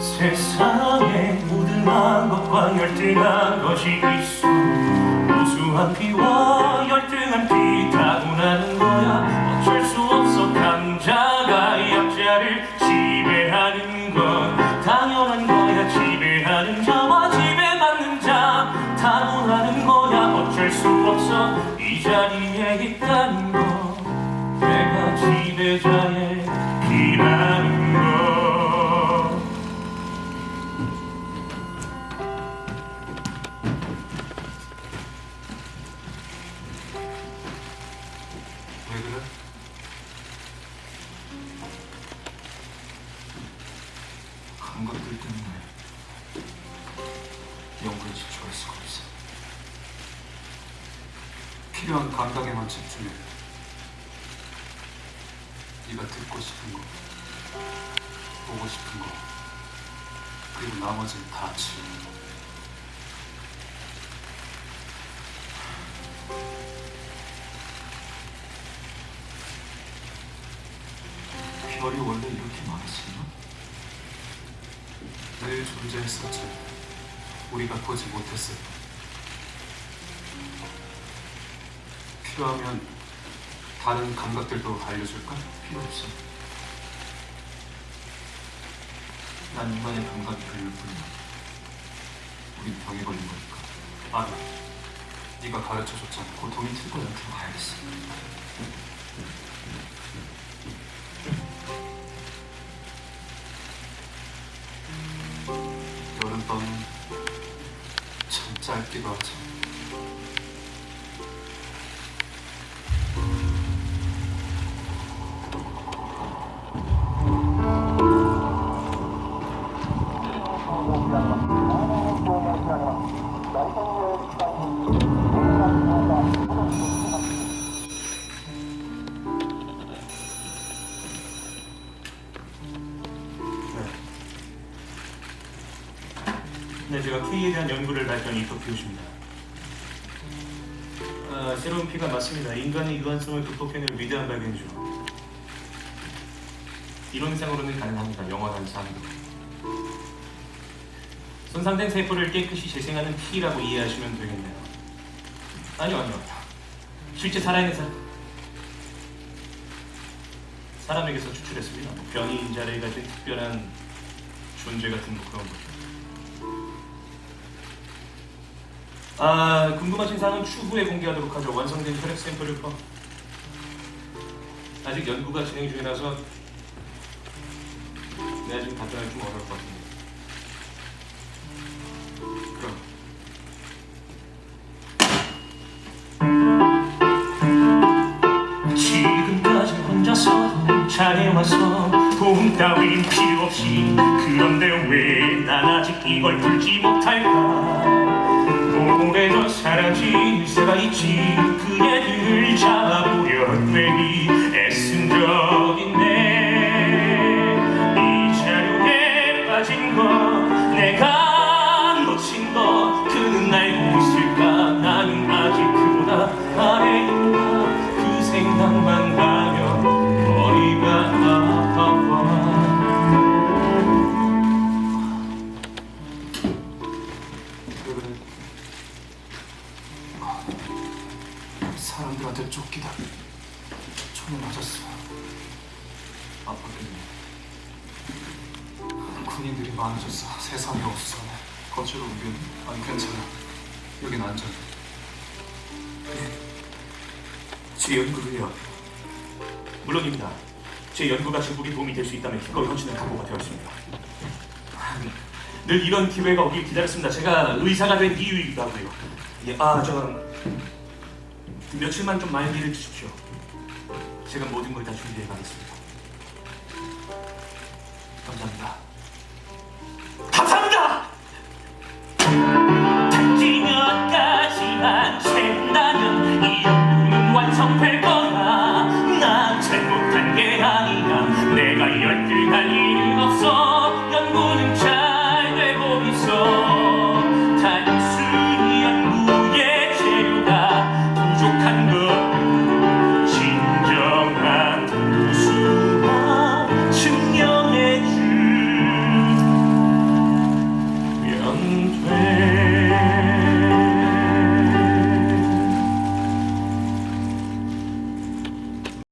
세상에 모든 망법과 열등한 것이 있어. 우수한 피와 지배자의 피라는 거왜 그래? 감각들 때문에 연구에 집중할 수가 없어. 필요한 감각에만 집중해. 네가 듣고 싶은 거, 보고 싶은 거, 그리고 나머지는 다 치워. 별이 원래 이렇게 많았었나? 늘 존재했었지. 우리가 보지 못했을 뿐. 필요하면 다른 감각들도 알려줄까? 필요 없어. 난 인간의 감각이 걸릴 뿐이야. 우린 병에 걸린 거니까. 알아. 네가 가르쳐줬잖아. 고통이 틀 거야. 들어가야겠어. 여름밤은 참 짧기도 하죠. 네, 제가 K에 대한 연구를 발표한 이토 피우십니다. 아, 새로운 피가 맞습니다. 인간의 유한성을 극복해낼 위대한 발견이죠. 이론상으로는 가능합니다. 영원한 삶도. 손상된 세포를 깨끗이 재생하는 피라고 이해하시면 되겠네요. 아니요, 아니요. 실제 살아있는 사람. 사람에게서 추출했습니다. 뭐 변이 인자를 가진 특별한 존재 같은 뭐 그런 거죠. 아 궁금하신 사항은 추후에 공개하도록 하죠. 완성된 혈액 샘플을 포함. 아직 연구가 진행 중이라서 내가 지금 답변하기 좀 어려울 것 같은데. 그럼 지금까지 혼자서 잘해와서 도움 따윈 필요 없이 그런데 왜 난 아직 이걸 풀지 못할까 사라진 새가 있지 그 애들을 잡 사람들한테 쫓기다 총을 맞았어. 아팠겠네. 군인들이 많아졌어. 세상이 없어. 거칠어 우긴. 아니 괜찮아. 여긴 안전해. 제 연구를요. 물론입니다. 제 연구가 제국에 도움이 될 수 있다면 기꺼이 헌신할 각오가 되어 있습니다. 늘 이런 기회가 오길 기다렸습니다. 제가 의사가 된 이유이기도 하고요. 예, 아, 저 며칠만 좀 말기를 주십시오. 제가 모든 걸 다 준비해 가겠습니다. 감사합니다.